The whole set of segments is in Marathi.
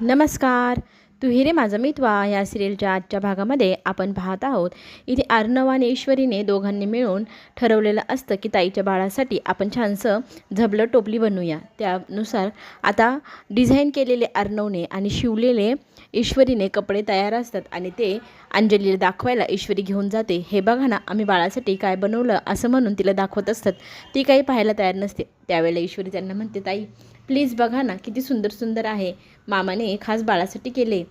नमस्कार. तू हिरे माझा मितवा या सिरियलच्या आजच्या भागामध्ये आपण पाहत आहोत. इथे अर्णव आणि ईश्वरीने दोघांनी मिळून ठरवलेलं असतं की ताईच्या बाळासाठी आपण छानसं झबलं टोपली बनवूया. त्यानुसार आता डिझाईन केलेले अर्णवने आणि शिवलेले ईश्वरीने कपडे तयार असतात आणि ते अंजलीला दाखवायला ईश्वरी घेऊन जाते. हे बघा ना आम्ही बाळासाठी काय बनवलं? असं म्हणून तिला दाखवत असतात. ती काही पाहायला तयार नसते. त्यावेळेला ईश्वरी त्यांना म्हणते ताई प्लीज बघा ना किती सुंदर सुंदर आहे. मामाने खास बाळासाठी केले.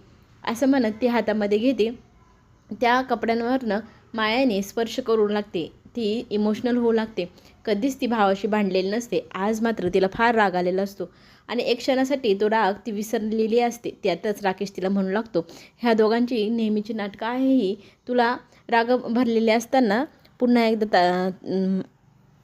असं म्हणत ती हातामध्ये घेते. त्या कपड्यांवरनं मायाने स्पर्श करू लागते. ती इमोशनल होऊ लागते. कधीच ती भावाशी भांडलेली नसते. आज मात्र तिला फार राग आलेला असतो. आणि एक क्षणासाठी तो राग ती विसरलेली असते. त्यातच राकेश तिला म्हणू लागतो ह्या दोघांची नेहमीची नाटकं आहे ही तुला राग भरलेली असताना पुन्हा एकदा ता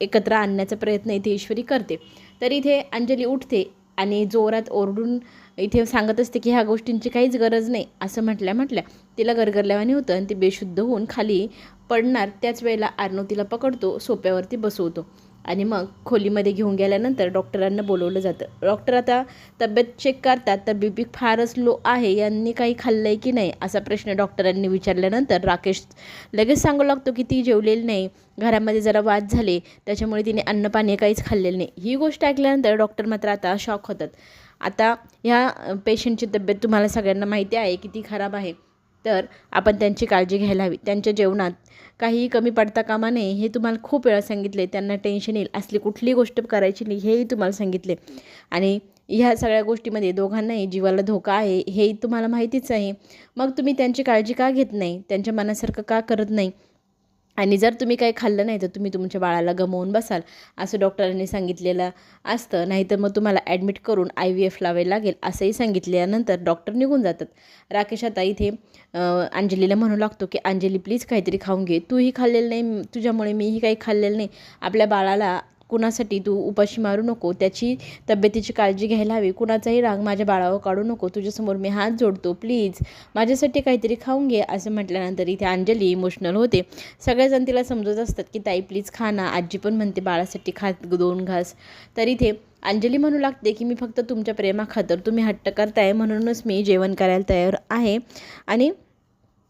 एकत्र आणण्याचा प्रयत्न इथे ईश्वरी करते. तर इथे अंजली उठते आणि जोरात ओरडून इथे सांगत असते की ह्या गोष्टींची काहीच गरज नाही असं म्हटल्या म्हटल्या तिला गरगरल्यावाने होतं आणि ती बेशुद्ध होऊन खाली पडणार. त्याच वेळेला आर्नव तिला पकडतो सोप्यावरती बसवतो. आणि मग खोलीमध्ये घेऊन गेल्यानंतर डॉक्टरांना बोलवलं जातं. डॉक्टर आता तब्येत चेक करतात तर बी पी फारच लो आहे यांनी काही खाल्लं आहे की नाही असा प्रश्न डॉक्टरांनी विचारल्यानंतर राकेश लगेच सांगू लागतो की ती जेवलेली नाही घरामध्ये जरा वाद झाले त्याच्यामुळे तिने अन्नपाणी काहीच खाल्लेलं नाही. ही गोष्ट ऐकल्यानंतर डॉक्टर मात्र आता शॉक होतात. आता ह्या पेशंटची तब्येत तुम्हाला सगळ्यांना माहिती आहे की ती खराब आहे. तर आपण त्यांची काळजी घ्यायला हवी. त्यांच्या जेवणात काहीही कमी पडता कामा नये हे तुम्हाला खूप वेळा सांगितले. त्यांना टेन्शन येईल. असली कुठली गोष्ट करायची नाही हेही तुम्हाला सांगितले. आणि ह्या सगळ्या गोष्टीमध्ये दोघांनाही जीवाला धोका आहे हे तुम्हाला माहितीच आहे. मग तुम्ही त्यांची काळजी का घेत नाही? त्यांच्या मनासारखं का करत नाही? आणि जर तुम्ही काही खाल्लं नाही तर तुम्ही तुमच्या बाळाला गमवून बसाल असं डॉक्टरांनी सांगितलेलं असतं. नाहीतर मग तुम्हाला ॲडमिट करून आय व्ही एफ लावायला लागेल असंही सांगितल्यानंतर डॉक्टर निघून जातात. राकेश आता इथे अंजलीला म्हणू लागतो की अंजली प्लीज काहीतरी खाऊन घे. तूही खाल्लेलं नाही तुझ्यामुळे मीही काही खाल्लेलं नाही. आपल्या बाळाला कुणासाठी तू उपाशी मारू नको त्याची तब्येतीची काळजी घ्यायला हवी कुणाचाही राग माझ्या बाळावर काढू नको तुझ्यासमोर मी हात जोडतो प्लीज माझ्यासाठी काहीतरी खाऊन घे असं म्हटल्यानंतर इथे अंजली इमोशनल होते. सगळेजण तिला समजत असतात की ताई प्लीज खा ना. आजी पण म्हणते बाळासाठी खा दोन घास. तर इथे अंजली म्हणू लागते की मी फक्त तुमच्या प्रेमाखातर तुम्ही हट्ट करताय म्हणूनच मी जेवण करायला तयार आहे. आणि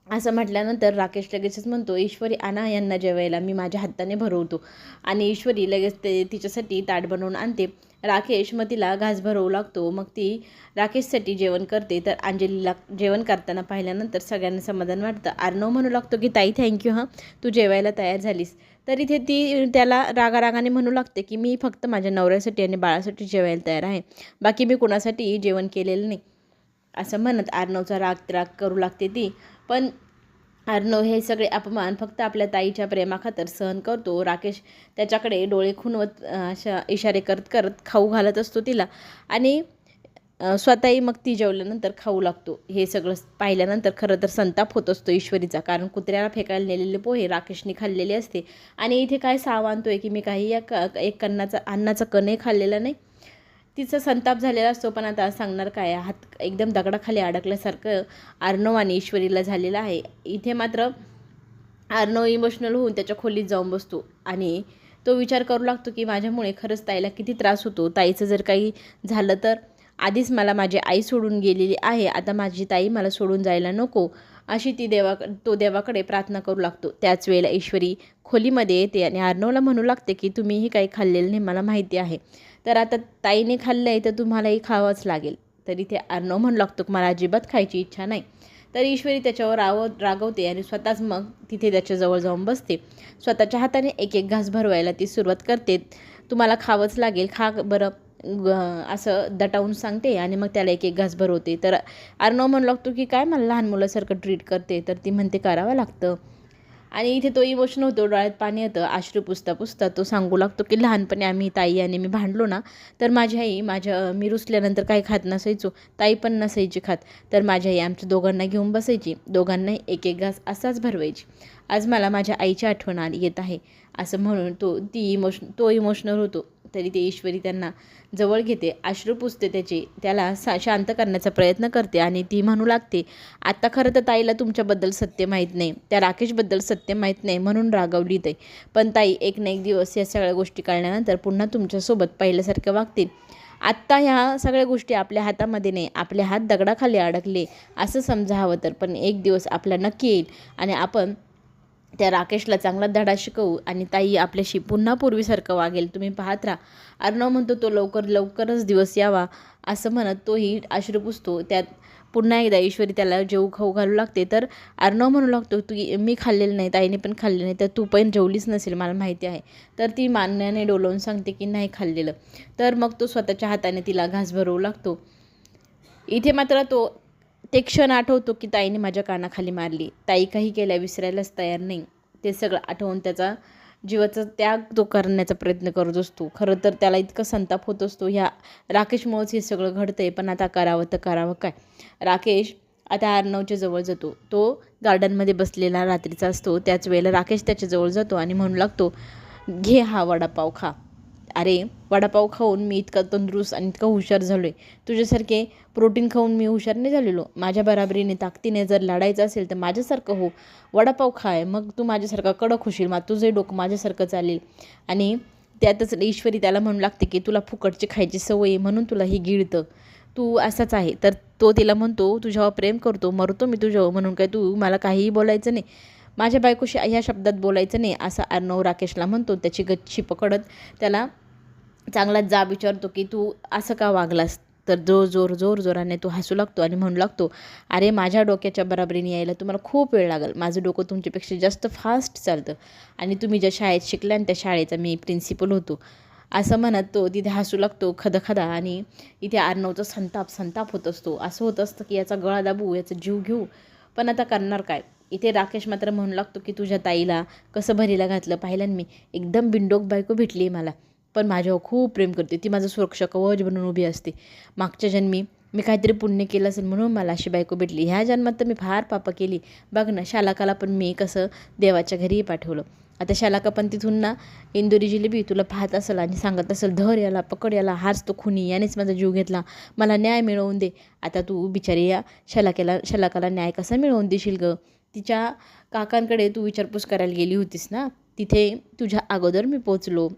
असं म्हटल्यानंतर राकेश लगेचच म्हणतो ईश्वरी आणा यांना जेवायला मी माझ्या हाताने भरवतो. आणि ईश्वरी लगेच ते तिच्यासाठी ताट बनवून आणते. राकेश मग तिला घास भरवू लागतो. मग ती राकेशसाठी जेवण करते. तर अंजलीला जेवण करताना पाहिल्यानंतर सगळ्यांना समाधान वाटतं. आर्नव म्हणू लागतो की ताई थँक्यू हां. तू जेवायला तयार झालीस. तर इथे ती त्याला रागारागाने म्हणू लागते की मी फक्त माझ्या नवऱ्यासाठी आणि बाळासाठी जेवायला तयार आहे. बाकी मी कुणासाठी जेवण केलेलं नाही. असं म्हणत आर्णवचा राग राग करू लागते ती. पण अर्णव हे सगळे अपमान फक्त आपल्या ताईच्या प्रेमाखातर सहन करतो. राकेश त्याच्याकडे डोळे खुणवत अशा इशारे करत करत खाऊ घालत असतो तिला. आणि स्वतःही मग ती जेवल्यानंतर खाऊ लागतो. हे सगळं पाहिल्यानंतर खरं तर संताप होत असतो ईश्वरीचा कारण कुत्र्याला फेकायला नेलेले पोहे राकेशने खाल्लेले असते. आणि इथे काय साव आहे की मी काही या क एक कन्नाचा अन्नाचा कणही खाल्लेला नाही? तिचा संताप झालेला असतो पण आता सांगणार काय हात एकदम दगडाखाली अडकल्यासारखं अर्णव आणि ईश्वरीला झालेलं आहे. इथे मात्र अर्णव इमोशनल होऊन त्याच्या खोलीत जाऊन बसतो आणि तो विचार करू लागतो की माझ्यामुळे खरंच ताईला किती त्रास होतो. ताईचं जर काही झालं तर आधीच मला माझी आई सोडून गेलेली आहे. आता माझी ताई मला सोडून जायला नको. अशी ती देवा तो देवाकडे प्रार्थना करू लागतो. त्याच वेळेला ईश्वरी खोलीमध्ये येते आणि अर्णवला म्हणू लागते की तुम्हीही काही खाल्लेलं नाही मला माहिती आहे. तर आता ताईने खाल्लं आहे तर तुम्हालाही खावंच लागेल. तर इथे अर्णव म्हणू लागतो मला अजिबात खायची इच्छा नाही. तर ईश्वरी त्याच्यावर राव रागवते आणि स्वतःच मग तिथे त्याच्याजवळ जाऊन बसते. स्वतःच्या हाताने एक एक घास भरवायला ती सुरुवात करते. तुम्हाला खावंच लागेल खा बरं. असं दटावून सांगते आणि मग त्याला एक एक घास भरवते. तर अर्णव म्हणू लागतो की काय मला लहान मुलासारखं ट्रीट करते? तर ती म्हणते करावं लागतं. आणि इथे तो इमोशन होतो डोळ्यात पाणी येतं आश्रू पुसता पुसता तो सांगू लागतो की लहानपणी आम्ही ताई आणि मी भांडलो ना तर माझी आई माझ्या मी रुसल्यानंतर काही खात नसायचो ताई पण नसायची खात तर माझी आई आमच्या दोघांना घेऊन बसायची दोघांनाही एक एक घास असाच भरवायची. आज मला माझ्या आईची आठवण आली येत आहे. असं म्हणून तो ती इमोशन तो इमोशनल होतो. तरी ते ईश्वरी त्यांना जवळ घेते अश्रू पुसते त्याचे त्याला सा शांत करण्याचा प्रयत्न करते आणि ती म्हणू लागते आत्ता खरं तर ताईला तुमच्याबद्दल सत्य माहीत नाही त्या राकेशबद्दल सत्य माहीत नाही म्हणून रागवली ते पण ताई एक ना एक दिवस या सगळ्या गोष्टी कळल्यानंतर पुन्हा तुमच्यासोबत पहिल्यासारखं वागतील. आत्ता ह्या सगळ्या गोष्टी आपल्या हातामध्ये नाही आपले हात दगडाखाली अडकले असं समजा हवं तर पण एक दिवस आपला नक्की येईल आणि आपण त्या राकेशला चांगला धडा शिकवू आणि ताई आपल्याशी पुन्हा पूर्वीसारखं वागेल. तुम्ही पाहत राहा. अर्णव म्हणतो तो लवकर लवकरच दिवस यावा. असं म्हणत तोही आश्रू पुसतो. त्यात पुन्हा एकदा ईश्वरी त्याला जेऊ खाऊ घालू लागते. तर अर्णव म्हणू लागतो तू मी खाल्लेलं नाही ताईने पण खाल्ले नाही तर तू पण जेवलीच नसेल मला माहिती आहे. तर ती मान्याने डोलवून सांगते की नाही खाल्लेलं. तर मग तो स्वतःच्या हाताने तिला घास भरवू लागतो. इथे मात्र तो ते क्षण आठवतो की ताईने माझ्या कानाखाली मारली. ताई काही केल्या विसरायलाच तयार नाही. ते सगळं आठवून त्याचा जीवाचा त्याग तो करण्याचा प्रयत्न करत असतो. खरं तर त्याला इतकं संताप होत असतो. ह्या राकेशमुळंच हे सगळं घडतं आहे पण आता करावं तर करावं काय? राकेश आता अर्णवच्या जवळ जातो. तो गार्डनमध्ये बसलेला रात्रीचा असतो. त्याच वेळेला राकेश त्याच्याजवळ जातो आणि म्हणू लागतो घे हा वडापाव खा. अरे वडापाव खाऊन मी इतका तंदुरुस्त आणि इतका हुशार झालो आहे तुझ्यासारखे प्रोटीन खाऊन मी हुशार नाही झालेलो. माझ्या बराबरीने ताकदीने जर लढायचं असेल तर माझ्यासारखं हो. वडापाव खाय मग तू माझ्यासारखा कडक होशील मग तुझे डोकं माझ्यासारखं चालेल. आणि त्यातच ईश्वरी त्याला म्हणू लागते की तुला फुकटची खायची सवय आहे म्हणून तुला ही गिळतं. तू असाच आहे. तर तो तिला म्हणतो तुझ्यावर प्रेम करतो मरतो मी तुझ्यावर म्हणून काय तू मला काहीही बोलायचं नाही. माझ्या बायकोशी ह्या शब्दात बोलायचं नाही असं अर्णव राकेशला म्हणतो. त्याची गच्ची पकडत त्याला चांगलाच जाब विचारतो की तू असं का वागलास? तर जोर जोर जोर जोराने तो हसू लागतो आणि म्हणू लागतो अरे माझ्या डोक्याच्या बराबरीने यायला तुम्हाला खूप वेळ लागेल. माझं डोकं तुमच्यापेक्षा जास्त फास्ट चालतं आणि तुम्ही ज्या शाळेत शिकल्या त्या शाळेचा मी प्रिन्सिपल होतो. असं म्हणत तो तिथे हसू लागतो खदखदा आणि इथे अर्णवचा संताप संताप होत असतो. असं होत असतं की याचा गळा दाबू याचा जीव घेऊ. पण आता करणार काय? इथे राकेश मात्र म्हणू लागतो की तुझ्या ताईला कसं भरीला घातलं पाहिलं मी? एकदम बिंडोक बायको भेटली मला. पण माझ्यावर खूप प्रेम करते. ती माझं सुरक्षा कवच बनून उभी असते. मागच्या जन्मी मी काहीतरी पुण्य केलं असेल म्हणून मला अशी बायको भेटली. ह्या जन्मात तर मी फार पापं केली. बघ ना शालाकाला पण मी कसं देवाच्या घरीही पाठवलं. आता शालाका पण तिथून ना इंदोरी जिलेबी तुला पाहत असेल आणि सांगत असेल धर याला पकड याला हाच तो खुनी यानेच माझा जीव घेतला. मला न्याय मिळवून दे. आता तू बिचारी या शलाकेला शलाकाला न्याय कसा मिळवून देशील गं? तिच्या काकांकडे तू विचारपूस करायला गेली होतीस ना? तिथे तुझ्या अगोदर मी पोचलो.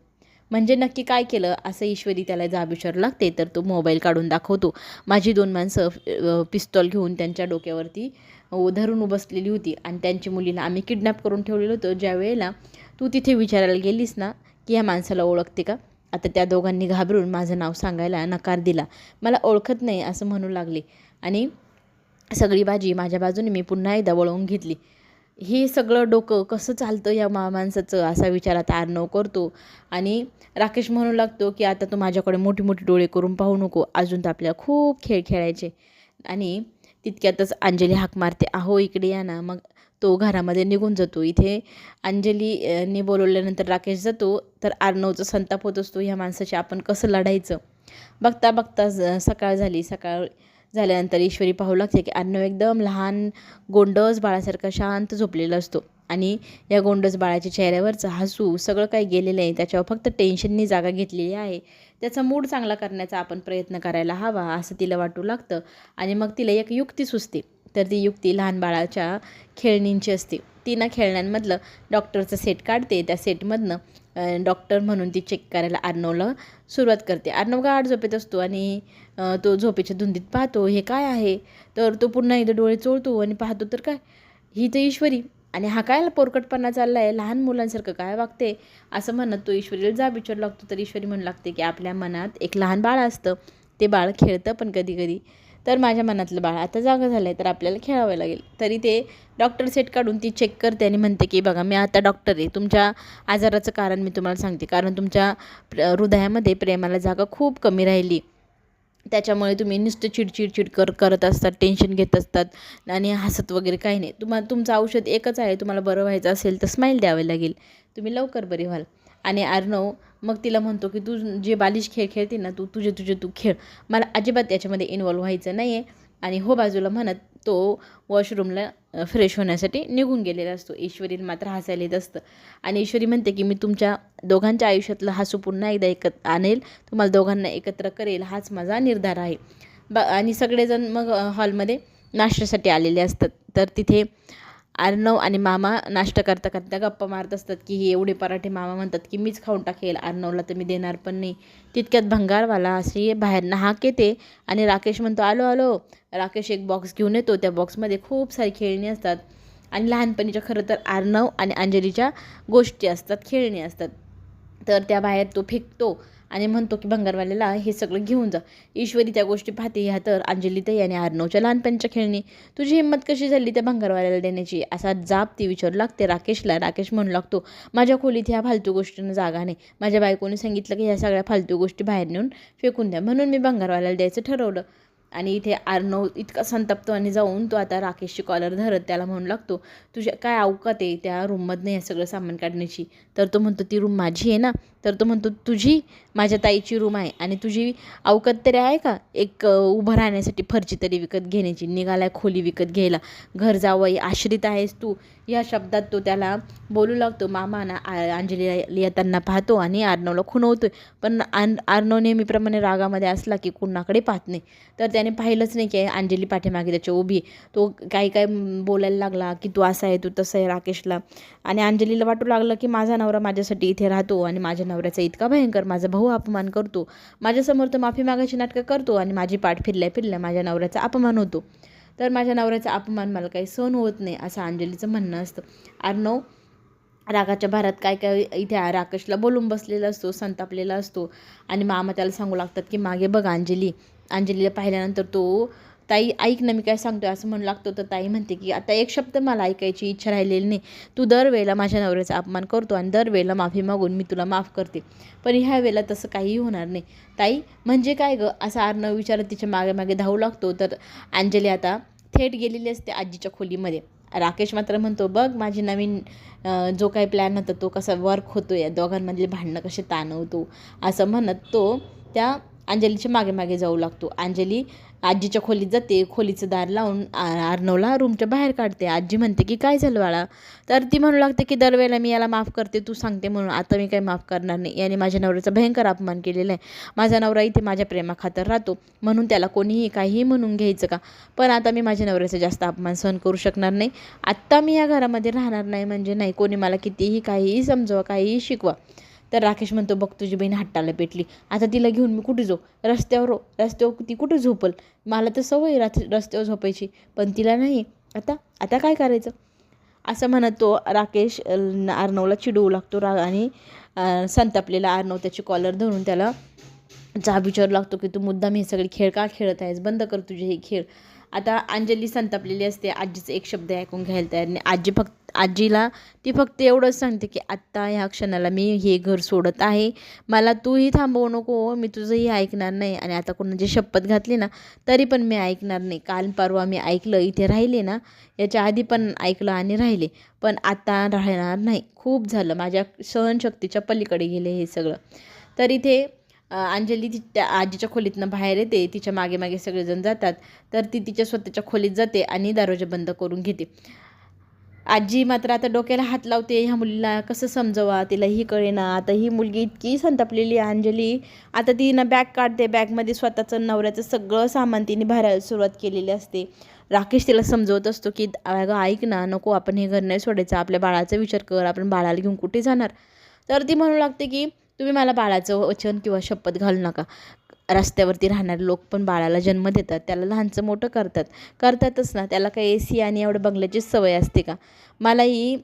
म्हणजे नक्की काय केलं? असं ईश्वरी त्याला जाब विचारू लागते तर तो मोबाईल काढून दाखवतो. माझी दोन माणसं पिस्तॉल घेऊन त्यांच्या डोक्यावरती धरून बसलेली होती. आणि त्यांची मुलीला आम्ही किडनॅप करून ठेवलेलं होतं. ज्या वेळेला तू तिथे विचारायला गेलीस ना की ह्या माणसाला ओळखते का? आता त्या दोघांनी घाबरून माझं नाव सांगायला नकार दिला. मला ओळखत नाही असं म्हणू लागले. आणि सगळी भाजी माझ्या बाजूने मी पुन्हा एकदा वळवून घेतली. हे सगळं डोकं कसं चालतं या मा माणसाचं असा विचार आता आर्नव करतो. आणि राकेश म्हणू लागतो की आता तू माझ्याकडे मोठी मोठी डोळे करून पाहू नको. अजून तर आपल्याला खूप खेळ खेळायचे. आणि तितक्यातच अंजली हाक मारते अहो इकडे या ना. मग तो घरामध्ये निघून जातो. इथे अंजलीने बोलवल्यानंतर राकेश जातो. तर आर्नवचा संताप होत असतो ह्या माणसाशी आपण कसं लढायचं? बघता बघता सकाळ झाली. सकाळ झाल्यानंतर ईश्वरी पाहू लागते की अर्णव एकदम लहान गोंडस बाळासारखा शांत झोपलेला असतो. आणि या गोंडस बाळाच्या चेहऱ्यावरचं हसू सगळं काही गेलेलं आहे. त्याच्यावर फक्त टेन्शननी जागा घेतलेली आहे. त्याचा मूड चांगला करण्याचा आपण प्रयत्न करायला हवा असं तिला वाटू लागतं. आणि मग तिला एक युक्ती सुचते. तर ती युक्ती लहान बाळाच्या खेळणींची असते. तिनं खेळण्यांमधलं डॉक्टरचं सेट काढते. त्या सेटमधनं डॉक्टर म्हणून ती चेक करायला आर्नवला सुरुवात करते. अर्नव आठ झोपेत असतो आणि तो झोपेच्या धुंदीत पाहतो हे काय आहे? तर तो पुन्हा एकदा डोळे चोळतो आणि पाहतो तर काय? ही तर ईश्वरी. आणि हा काय पोरकटपणा चालला आहे लहान मुलांसारखं काय वागते? असं म्हणत तो ईश्वरीला जा विचार लागतो तर ईश्वरी म्हणू लागते की आपल्या मनात एक लहान बाळ असतं. ते बाळ खेळतं पण कधी कधी तर माझ्या मनातलं बाळ आता जागा झालं आहे तर आपल्याला खेळावं लागेल. तरी ते डॉक्टर सेट काढून ती चेक करते आणि म्हणते की बघा मी आता डॉक्टर आहे. तुमच्या आजाराचं कारण मी तुम्हाला सांगते. कारण तुमच्या हृदयामध्ये प्रेमाला जागा खूप कमी राहिली. त्याच्यामुळे तुम्ही नुसतं चिडचिड चिडकर करत असतात टेन्शन घेत असतात आणि हसत वगैरे काही नाही. तुम्हाला तुमचं औषध एकच आहे. तुम्हाला बरं व्हायचं असेल तर स्माईल द्यावे लागेल. तुम्ही लवकर बरे व्हाल. आणि अर्णव मग तिला म्हणतो की तू जे बालिश खेळ खेळते ना तू तुझे तुझे तू खेळ. मला अजिबात याच्यामध्ये इन्वॉल्व्ह व्हायचं नाही आहे आणि हो बाजूला म्हणत तो वॉशरूमला फ्रेश होण्यासाठी निघून गेलेला असतो. ईश्वरीला मात्र हसायला येत असतं. आणि ईश्वरी म्हणते की मी तुमच्या दोघांच्या आयुष्यातलं हसू पुन्हा एकदा एकत्र आणेल. तुम्हाला दोघांना एकत्र करेल. हाच माझा निर्धार आहे. ब आणि सगळेजण मग हॉलमध्ये नाश्त्यासाठी आलेले असतात. तर तिथे अर्णव आणि मामा नाश्ता करता करता गप्पा मारत असतात की हे एवढे पराठे मामा म्हणतात की मीच खाऊन टाकेल अर्णवला तर मी देणार पण नाही. तितक्यात भंगारवाला अशी बाहेरनं हाक येते आणि राकेश म्हणतो आलो आलो. राकेश एक बॉक्स घेऊन येतो. त्या बॉक्समध्ये खूप सारी खेळणी असतात आणि लहानपणीच्या खरं तर अर्णव आणि अंजलीच्या गोष्टी असतात खेळणी असतात. तर त्या बाहेर तो फेकतो आणि म्हणतो की भंगारवाल्याला हे सगळं घेऊन जा. ईश्वरी त्या गोष्टी पाहते ह्या तर अंजलीताई आणि अर्णवच्या लहानपणच्या खेळणी. तुझी हिंमत कशी झाली त्या भंगारवाल्याला देण्याची? असा जाप ती विचारू लागते. राकेशला राकेश म्हणू लागतो माझ्या खोलीत ह्या फालतू गोष्टींना जागा नाही. माझ्या बायकोने सांगितलं की ह्या सगळ्या फालतू गोष्टी बाहेर नेऊन फेकून द्या. म्हणून मी भंगारवाल्याला द्यायचं ठरवलं. आणि इथे अर्णव इतका संतप्तो आणि जाऊन तो आता राकेशची कॉलर धरत त्याला म्हणू लागतो तुझ्या काय अवकात आहे त्या रूममधनं हे सगळं सामान काढण्याची? तर तो म्हणतो ती रूम माझी आहे ना. तर तो म्हणतो तुझी माझ्या ताईची रूम आहे आणि तुझी अवकात तरी आहे का? एक उभं राहण्यासाठी फरची तरी विकत घेण्याची निघालाय खोली विकत घ्यायला. घर जावं आश्रित आहेस तू. या शब्दात तो त्याला बोलू लागतो. मामा ना अंजली येताना पाहतो आणि आर्नवला खुणवतोय. पण आन आर्नव नेहमीप्रमाणे रागामध्ये असला की कुणाकडे पाहत नाही. तर त्याने पाहिलंच नाही की अंजली पाठीमागे त्याच्या उभी आहे. तो काही काय बोलायला लागला की तू असा आहे तू तसं आहे राकेशला. आणि अंजलीला वाटू लागलं की माझा नवरा माझ्यासाठी इथे राहतो आणि माझ्या नवऱ्याचा इतका भयंकर माझा भाऊ अपमान करतो. माझ्यासमोर तर माफी मागायची नाटकं करतो आणि माझी पाठ फिरल्या फिरल्या माझ्या नवऱ्याचा अपमान होतो. तर माझ्या नवऱ्याचा अपमान मला काही सहन होत नाही असं अंजलीचं म्हणणं असतं. अर्णव रागाच्या भारात काय काय इथे राकेशला बोलून बसलेला असतो संतापलेला असतो. आणि मामा त्याला सांगू लागतात की मागे बघ अंजली. अंजलीला पाहिल्यानंतर तो ताई ऐक ना मी काय सांगतोय? असं म्हणू लागतो तर ताई म्हणते की आता एक शब्द मला ऐकायची इच्छा राहिलेली नाही. तू दरवेळेला माझ्या नवऱ्याचा अपमान करतो आणि दरवेळेला माफी मागून मी तुला माफ करते. पण ह्या वेळेला तसं काहीही होणार नाही. ताई म्हणजे काय गं? असं अर्णव विचारत तिच्यामागे मागे धावू लागतो. तर अंजली आता थेट गेलेली असते आजीच्या खोलीमध्ये. राकेश मात्र म्हणतो बघ माझी नवीन जो काही प्लॅन होता तो कसा वर्क होतो या दोघांमधले भांडणं कसे ताणवतो. असं म्हणत तो त्या अंजलीच्या मागे मागे जाऊ लागतो. अंजली आजीच्या खोलीत जाते खोलीचं दार लावून अर्णवला रूमच्या बाहेर काढते. आजी म्हणते की काय झालं बाळा? तर ती म्हणू लागते की दरवेळेला मी याला माफ करते तू सांगते म्हणून. आता मी काही माफ करणार नाही. याने माझ्या नवऱ्याचा भयंकर अपमान केलेला आहे. माझा नवरा इथे माझ्या प्रेमाखातर राहतो. म्हणून त्याला कोणीही काहीही म्हणून घ्यायचं का? पण आता मी माझ्या नवऱ्याचा जास्त अपमान सहन करू शकणार नाही. आत्ता मी या घरामध्ये राहणार नाही म्हणजे नाही. कोणी मला कितीही काहीही समजवा काहीही शिकवा. तर राकेश म्हणतो बघ तुझी बहीण हट्टाला पेटली. आता तिला घेऊन मी कुठे जाऊ? रस्त्यावर हो, रस्त्यावर ती कुठे झोपल? मला तर सवय रात्र रात्री रस्त्यावर झोपायची पण तिला नाही. आता आता काय करायचं? असं म्हणत तो राकेश अं, अर्णवला चिडवू लागतो. रा आणि संतापलेला अर्णव त्याची कॉलर धरून त्याला जाब विचारू लागतो की तू मुद्दाम हे सगळे खेळ का खेळत आहेस? बंद कर तुझे हे खेळ. आता अंजली संतापलेली असते आजीचं एक शब्द ऐकून घ्यायला तयार नाही. आजी फक्त आजीला ती फक्त एवढंच सांगते की आत्ता ह्या क्षणाला मी हे घर सोडत आहे. मला तूही थांबवू नको मी तुझंही ऐकणार नाही. आणि आता कोणाची शपथ घातली ना तरी पण मी ऐकणार नाही. काल परवा मी ऐकलं इथे राहिले ना याच्या आधी पण ऐकलं आणि राहिले. पण आता राहणार नाही. खूप झालं. माझ्या सहनशक्तीच्या पलीकडे गेले हे सगळं. तर इथे अंजली ती त्या आजीच्या खोलीतनं बाहेर येते तिच्यामागे मागे सगळेजण जातात. तर ती तिच्या स्वतःच्या खोलीत जाते आणि दारोजा बंद करून घेते. आजी मात्र आता डोक्याला हात लावते ह्या मुलीला कसं समजवा? तिला ही कळेना. आता ही मुलगी इतकी संतापलेली आहे अंजली. आता ती ना बॅग काढते. बॅगमध्ये स्वतःचं नवऱ्याचं सगळं सामान तिने भरायला सुरुवात केलेली असते. राकेश तिला समजवत असतो की अगं ऐक ना. नको आपण हे घर नाही सोडायचं. आपल्या बाळाचा विचार कर. आपण बाळाला घेऊन कुठे जाणार? तर ती म्हणू लागते की तुम्ही मला बाळाचं वचन किंवा शपथ घालू नका. रस्त्यावरती राहणारे लोक पण बाळाला जन्म देतात. त्याला लहानचं मोठं करतात. करतातच ना. त्याला काही ए सी आणि एवढं बंगल्याचीच सवय असते का? मलाही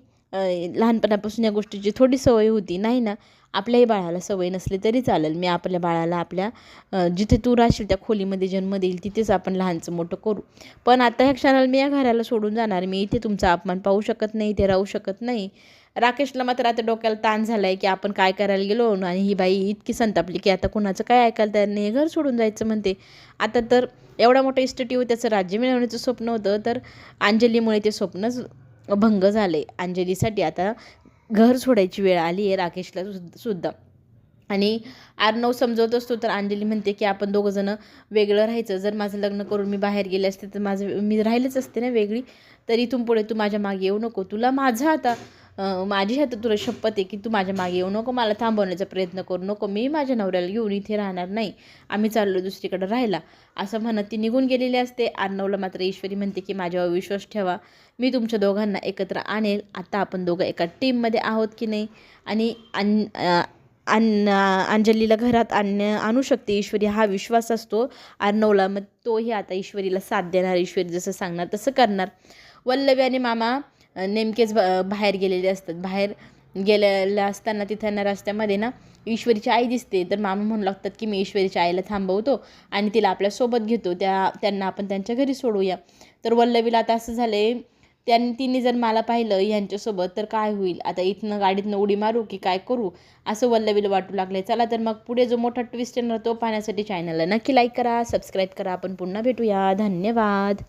लहानपणापासून या गोष्टीची थोडी सवय होती. नाही ना? आपल्याही बाळाला सवय नसली तरी चालेल. मी आपल्या बाळाला आपल्या जिथे तू राहशील त्या खोलीमध्ये जन्म देईल तिथेच आपण लहानचं मोठं करू. पण आता ह्या क्षणाला मी या घराला सोडून जाणार. मी इथे तुमचा अपमान पाहू शकत नाही इथे राहू शकत नाही. राकेशला मात्र आता डोक्याला ताण झाला आहे की आपण काय करायला गेलो आणि ही बाई इतकी संतापली की आता कुणाचं काय ऐकायला तयार नाही. घर सोडून जायचं म्हणते. आता तर एवढा मोठा इन्स्टिट्यूट त्याचं राज्य मिळवण्याचं स्वप्न होतं तर अंजलीमुळे ते स्वप्नच भंग झाले अंजलीसाठी आता घर सोडायची वेळ आली आहे राकेशला सुद्धा. आणि अर्णव समजवत असतो तर अंजली म्हणते की आपण दोघंजणं वेगळं राहायचं. जर माझं लग्न करून मी बाहेर गेले असते तर माझं मी राहिलेच असते ना वेगळी. तर इथून पुढे तू माझ्या मागे येऊ नको. तुला माझं आता माझी ह्यात तुला शपथ आहे की तू माझ्या मागे येऊ नको मला थांबवण्याचा प्रयत्न करू नको. मी माझ्या नवऱ्याला घेऊन इथे राहणार नाही. आम्ही चाललो दुसरीकडे राहायला. असं म्हणत ती निघून गेलेली असते. अर्णवला मात्र ईश्वरी म्हणते की माझ्यावर विश्वास ठेवा. मी तुमच्या दोघांना एकत्र आणेल. आता आपण दोघं एका टीममध्ये आहोत की नाही? आणि अन अंजलीला घरात आण आणू शकते. ईश्वरी हा विश्वास असतो. अर्णवला मग तोही आता ईश्वरीला साथ देणार. ईश्वरी जसं सांगणार तसं करणार. वल्लवी आणि मामा नेमकेच बाहेर गेलेले असतात. बाहेर गेलेले असताना तिथं ना रस्त्यामध्ये ना ईश्वरीची आई दिसते. तर मामा म्हणू लागतात की मी ईश्वरीच्या आईला थांबवतो आणि तिला आपल्यासोबत घेतो. त्या त्यांना आपण त्यांच्या घरी सोडूया. तर वल्लवीला आता असं झालं आहे त्यांनी तिने जर मला पाहिलं यांच्यासोबत तर काय होईल? आता इथनं गाडीतनं उडी मारू की काय करू? असं वल्लवीला वाटू लागले चला तर मग पुढे जो मोठा ट्विस्ट येणार तो पाहण्यासाठी चॅनलला नक्की लाईक करा सबस्क्राईब करा. आपण पुन्हा भेटूया. धन्यवाद.